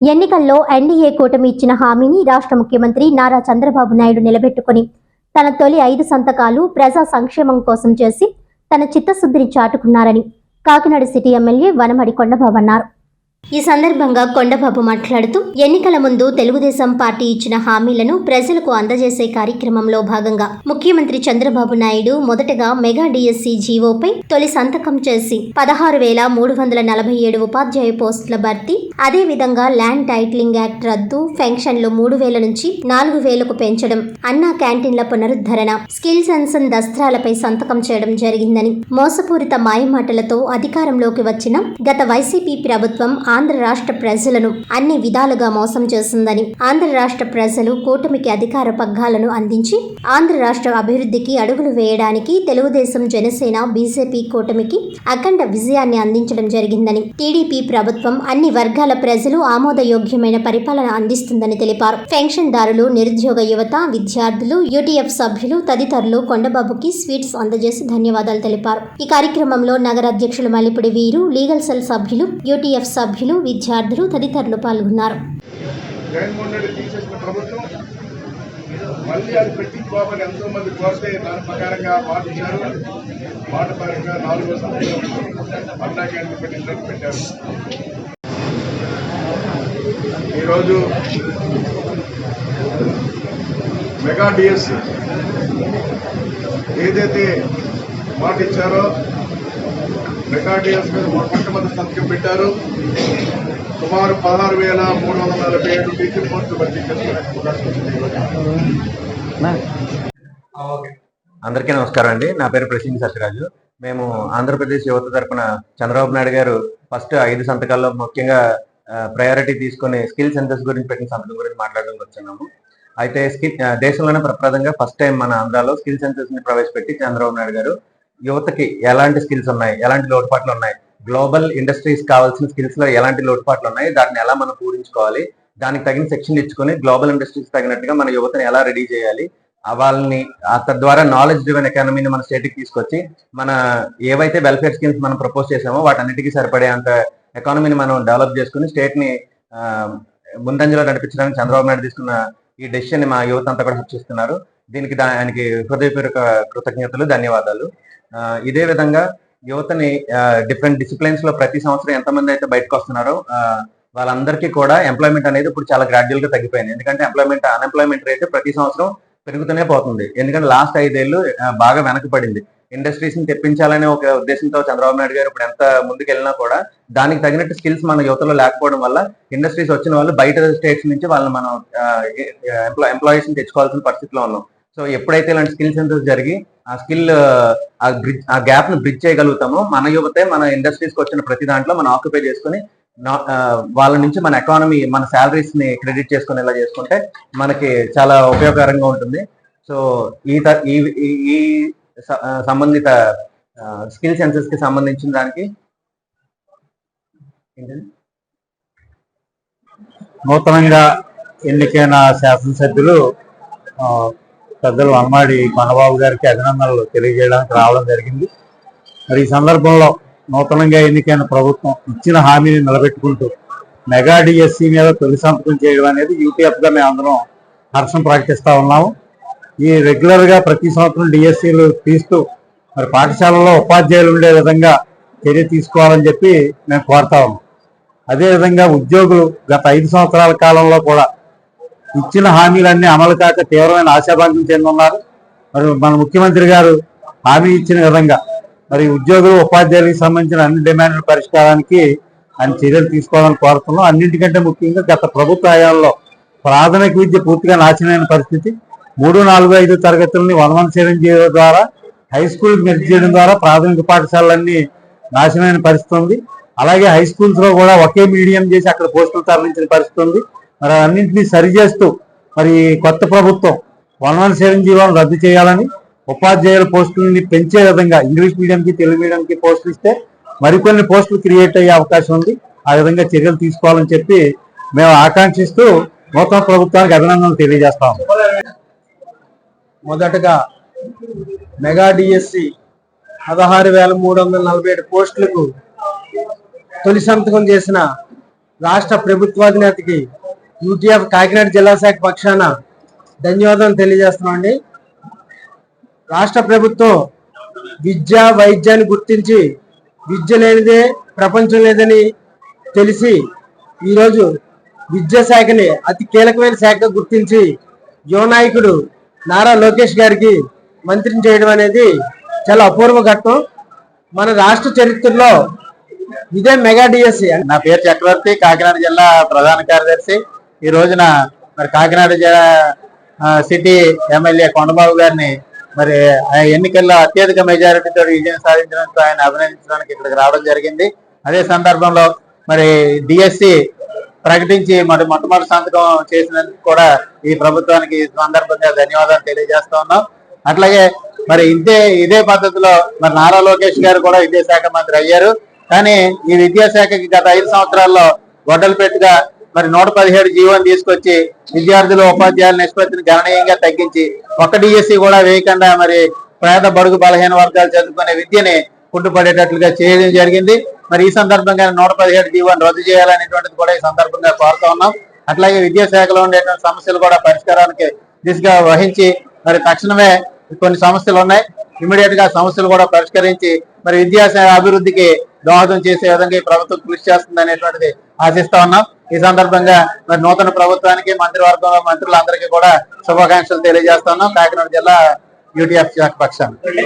ఎన్నికల్లో ఎన్డీఏ కూటమి ఇచ్చిన హామీని రాష్ట్ర ముఖ్యమంత్రి నారా చంద్రబాబు నాయుడు నిలబెట్టుకుని తన తొలి ఐదు సంతకాలు ప్రజా సంక్షేమం కోసం చేసి తన చిత్తశుద్ధిని చాటుకున్నారని కాకినాడ సిటీ ఎమ్మెల్యే వనమడి కొండబాబు అన్నారు. ఈ సందర్భంగా కొండబాబు మాట్లాడుతూ ఎన్నికల ముందు తెలుగుదేశం పార్టీ ఇచ్చిన హామీలను ప్రజలకు అందజేసే కార్యక్రమంలో భాగంగా ముఖ్యమంత్రి చంద్రబాబు నాయుడు మొదటగా మెగా డిఎస్సి జీవోపై తొలి సంతకం చేసి పదహారు వేల మూడు వందల నలభై ఏడు ఉపాధ్యాయ పోస్టుల భర్తీ అదే విధంగా ల్యాండ్ టైటిలింగ్ యాక్ట్ రద్దు పెన్షన్లు మూడు వేల నుంచి నాలుగు వేలకు పెంచడం అన్నా క్యాంటీన్ల పునరుద్ధరణ స్కిల్ సెన్సన్ దస్త్రాలపై సంతకం చేయడం జరిగిందని మోసపూరిత మాయమాటలతో అధికారంలోకి వచ్చిన గత వైసీపీ ప్రభుత్వం ఆంధ్ర రాష్ట్ర ప్రజలను అన్ని విధాలుగా మోసం చేసిందని ఆంధ్ర రాష్ట్ర ప్రజలు కూటమికి అధికార పగ్గాలను అందించి ఆంధ్ర రాష్ట్ర అభివృద్ధికి అడుగులు వేయడానికి తెలుగుదేశం జనసేన బీజేపీ కూటమికి అఖండ విజయాన్ని అందించడం జరిగిందని టీడీపీ ప్రభుత్వం అన్ని వర్గాల ప్రజలు ఆమోదయోగ్యమైన పరిపాలన అందిస్తుందని తెలిపారు. పెన్షన్దారులు నిరుద్యోగ యువత విద్యార్థులు యూటీఎఫ్ సభ్యులు తదితరులు కొండబాబుకి స్వీట్స్ అందజేసి ధన్యవాదాలు తెలిపారు. ఈ కార్యక్రమంలో నగర అధ్యక్షులు మల్లిపుడి వీరు లీగల్ సెల్ సభ్యులు యూటీఎఫ్ సభ్యులు విద్యార్థులు తదితరులు పాల్గొన్నారు. మళ్ళీ అది పెట్టించుకోవాలని ఎంతో మంది కోరితే దాని ప్రకారంగా మాట ఇచ్చారు మాట పరంగా నాలుగో సంవత్సరం అన్నా క్యాంటీన్ పెట్టించినట్టు పెట్టారు. ఈరోజు మెగా డిఎస్ ఏదైతే మాట ఇచ్చారో మెగా మీద మొట్టమొదటి సంతకం పెట్టారు. సుమారు పదహారు వేల మూడు వందల నలభై ఏడు టీచర్ పోస్టులు భర్తీ చేసుకునే అందరికీ నమస్కారం అండి. నా పేరు ప్రసీన్ సత్యరాజు. మేము ఆంధ్రప్రదేశ్ యువత తరపున చంద్రబాబు నాయుడు గారు ఫస్ట్ ఐదు సంతకాల్లో ముఖ్యంగా ప్రయారిటీ తీసుకుని స్కిల్ సెంటర్స్ గురించి పెట్టిన సంతకం గురించి మాట్లాడడానికి వచ్చున్నాము అయితే స్కిల్ దేశంలోనే ప్రప్రదంగా ఫస్ట్ టైం మన ఆంధ్రాలో స్కిల్ సెంటర్స్ని ప్రవేశపెట్టి చంద్రబాబు నాయుడు గారు యువతకి ఎలాంటి స్కిల్స్ ఉన్నాయి? ఎలాంటి లోటుపాట్లు ఉన్నాయి? గ్లోబల్ ఇండస్ట్రీస్ కావాల్సిన స్కిల్స్లో ఎలాంటి లోటుపాట్లు ఉన్నాయి? దాన్ని ఎలా మనం పూరించుకోవాలి? దానికి తగిన సెక్షన్ ఇచ్చుకొని గ్లోబల్ ఇండస్ట్రీస్ తగినట్టుగా మన యువతని ఎలా రెడీ చేయాలి? వాళ్ళని తద్వారా నాలెడ్జ్ డ్రివెన్ ఎకానమీని మన స్టేట్కి తీసుకొచ్చి మన ఏవైతే వెల్ఫేర్ స్కీమ్స్ మనం ప్రపోజ్ చేసామో వాటన్నిటికీ సరిపడే అంత ఎకానమీని మనం డెవలప్ చేసుకుని స్టేట్ని ముందంజలో నడిపించడానికి చంద్రబాబు నాయుడు తీసుకున్న ఈ డెసిషన్ మా యువత అంతా కూడా హర్షిస్తున్నారు దీనికి దానికి హృదయపూర్వక కృతజ్ఞతలు ధన్యవాదాలు. ఇదే విధంగా యువతని డిఫరెంట్ డిసిప్లిన్స్లో ప్రతి సంవత్సరం ఎంతమంది అయితే బయటకు వస్తున్నారో వాళ్ళందరికీ కూడా ఎంప్లాయ్మెంట్ అనేది ఇప్పుడు చాలా గ్రాడ్యువల్గా తగ్గిపోయింది. ఎందుకంటే ఎంప్లాయ్మెంట్ అన్ఎంప్లాయ్మెంట్ రేట్ ప్రతి సంవత్సరం పెరుగుతూనే పోతుంది. ఎందుకంటే లాస్ట్ ఐదేళ్ళు బాగా వెనకబడింది. ఇండస్ట్రీస్ని తెప్పించాలనే ఒక ఉద్దేశంతో చంద్రబాబు నాయుడు గారు ఇప్పుడు ఎంత ముందుకు వెళ్ళినా కూడా దానికి తగినట్టు స్కిల్స్ మన యువతలో లేకపోవడం వల్ల ఇండస్ట్రీస్ వచ్చిన వాళ్ళు బయట స్టేట్స్ నుంచి వాళ్ళని మనం ఎంప్లాయీస్ని తెచ్చుకోవాల్సిన పరిస్థితిలో ఉన్నాం. సో ఎప్పుడైతే ఇలాంటి స్కిల్ సెంటర్స్ జరిగి ఆ స్కిల్ ఆ బ్రిడ్జ్ ఆ గ్యాప్ను బ్రిడ్జ్ చేయగలుగుతామో. మన యువతే మన ఇండస్ట్రీస్కి వచ్చిన ప్రతి దాంట్లో మనం ఆక్యుపై చేసుకుని వాళ్ళ నుంచి మన ఎకానమీ మన శాలరీస్ని క్రెడిట్ చేసుకునేలా చేసుకుంటే మనకి చాలా ఉపయోగకరంగా ఉంటుంది. సో ఈ త- ఈ ఈ- సంబంధిత స్కిల్ సెన్సెస్కి సంబంధించిన దానికి నూతనంగా ఎన్నికైన శాసనసభ్యులు పెద్దలు అమ్మాడి కొనబాబు గారికి అభినందనలు తెలియజేయడానికి రావడం జరిగింది. మరి ఈ సందర్భంలో నూతనంగా ఎన్నికైన ప్రభుత్వం ఇచ్చిన హామీని నిలబెట్టుకుంటూ మెగా డిఎస్సి మీద తొలి సంతకం చేయడం అనేది యూటీఎఫ్గా మేము అందరం హర్షం ప్రకటిస్తూ ఉన్నాము. ఈ రెగ్యులర్గా ప్రతి సంవత్సరం డిఎస్సీలు తీస్తూ మరి పాఠశాలలో ఉపాధ్యాయులు ఉండే విధంగా చర్య తీసుకోవాలని చెప్పి మేము కోరుతా ఉన్నాం. అదేవిధంగా ఉద్యోగులు గత ఐదు సంవత్సరాల కాలంలో కూడా ఇచ్చిన హామీలన్నీ అమలు కాక తీవ్రమైన ఆశాభంగం చెందున్నారు మరి మన ముఖ్యమంత్రి గారు హామీ ఇచ్చిన విధంగా మరి ఉద్యోగులు ఉపాధ్యాయులకు సంబంధించిన అన్ని డిమాండ్ల పరిష్కారానికి ఆయన చర్యలు తీసుకోవాలని కోరుతున్నాం. అన్నింటికంటే ముఖ్యంగా గత ప్రభుత్వ హయాంలో ప్రాథమిక విద్య పూర్తిగా నాశనమైన పరిస్థితి. మూడు నాలుగు ఐదు తరగతులని వన్ వన్ సెవెన్ జీరో ద్వారా హై స్కూల్ మెర్జ్ చేయడం ద్వారా ప్రాథమిక పాఠశాలలన్నీ నాశనమైన పరిస్థితి ఉంది. అలాగే హై స్కూల్స్లో కూడా ఒకే మీడియం చేసి అక్కడ పోస్టులు తరలించిన పరిస్థితి ఉంది. మరి అన్నింటినీ సరిచేస్తూ మరి కొత్త ప్రభుత్వం వన్ వన్ సెవెన్ రద్దు చేయాలని ఉపాధ్యాయుల పోస్టులని పెంచే విధంగా ఇంగ్లీష్ మీడియంకి తెలుగు మీడియంకి పోస్టులు ఇస్తే మరికొన్ని పోస్టులు క్రియేట్ అయ్యే అవకాశం ఉంది. ఆ విధంగా చర్యలు తీసుకోవాలని చెప్పి మేము ఆకాంక్షిస్తూ నూతన ప్రభుత్వానికి అభినందనలు తెలియజేస్తాం మొదటగా మెగా డిఎస్సి పదహారు వేల మూడు వందల నలభై ఏడు పోస్టులకు తొలి సంతకం చేసిన రాష్ట్ర ప్రభుత్వాధినేతకి యూటీఎఫ్ కాకినాడ జిల్లా శాఖ పక్షాన ధన్యవాదాలు తెలియజేస్తున్నామండి. రాష్ట్ర ప్రభుత్వం విద్య వైద్యాన్ని గుర్తించి విద్య లేనిదే ప్రపంచం లేదని తెలిసి ఈరోజు విద్యా శాఖని అతి కీలకమైన శాఖగా గుర్తించి యువ నాయకుడు నారా లోకేష్ గారికి మంత్రిని చేయడం అనేది చాలా అపూర్వ ఘట్టం. మన రాష్ట్ర చరిత్రలో ఇదే మెగా డిఎస్సి. నా పేరు చక్రవర్తి కాకినాడ జిల్లా ప్రధాన కార్యదర్శి. ఈ రోజున మరి కాకినాడ జిల్లా సిటీ ఎమ్మెల్యే కొండబాబు గారిని మరి ఎన్నికల్లో అత్యధిక మెజారిటీతో విజయం సాధించడానికి ఆయన అభినందించడానికి ఇక్కడికి రావడం జరిగింది. అదే సందర్భంలో మరి డిఎస్సి ప్రకటించి మరి మొట్టమొదటి సంతకం చేసినందుకు కూడా ఈ ప్రభుత్వానికి సందర్భంగా ధన్యవాదాలు తెలియజేస్తా ఉన్నాం. అట్లాగే మరి ఇదే ఇదే పద్ధతిలో మరి నారా లోకేష్ గారు కూడా విద్యాశాఖ మంత్రి అయ్యారు. కానీ ఈ విద్యాశాఖకి గత ఐదు సంవత్సరాల్లో గొడ్డలపెట్టుగా మరి నూట పదిహేడు జీవోని తీసుకొచ్చి విద్యార్థులు ఉపాధ్యాయుల నిష్పత్తిని గణనీయంగా తగ్గించి ఒక డిఎస్సి కూడా వేయకుండా మరి పేద బడుగు బలహీన వర్గాలు చదువుకునే విద్యని కుంటుపడేటట్లుగా చేయడం జరిగింది. మరి ఈ సందర్భంగా నూట పదిహేడు జీవోని రద్దు చేయాలనేటువంటిది కూడా ఈ సందర్భంగా కోరుతా ఉన్నాం. అట్లాగే విద్యాశాఖలో ఉండేటువంటి సమస్యలు కూడా పరిష్కారానికి దిశగా వహించి మరి తక్షణమే కొన్ని సమస్యలు ఉన్నాయి. ఇమీడియట్గా సమస్యలు కూడా పరిష్కరించి మరి విద్యాశాఖ అభివృద్ధికి దోహదం చేసే విధంగా ఈ ప్రభుత్వం కృషి చేస్తుంది అనేటువంటిది ఆశిస్తా ఉన్నాం. ఈ సందర్భంగా మరి నూతన ప్రభుత్వానికి మంత్రివర్గంలో మంత్రులందరికీ కూడా శుభాకాంక్షలు తెలియజేస్తాను కాకినాడ జిల్లా యూటీఎఫ్ శాఖ పక్షాన్ని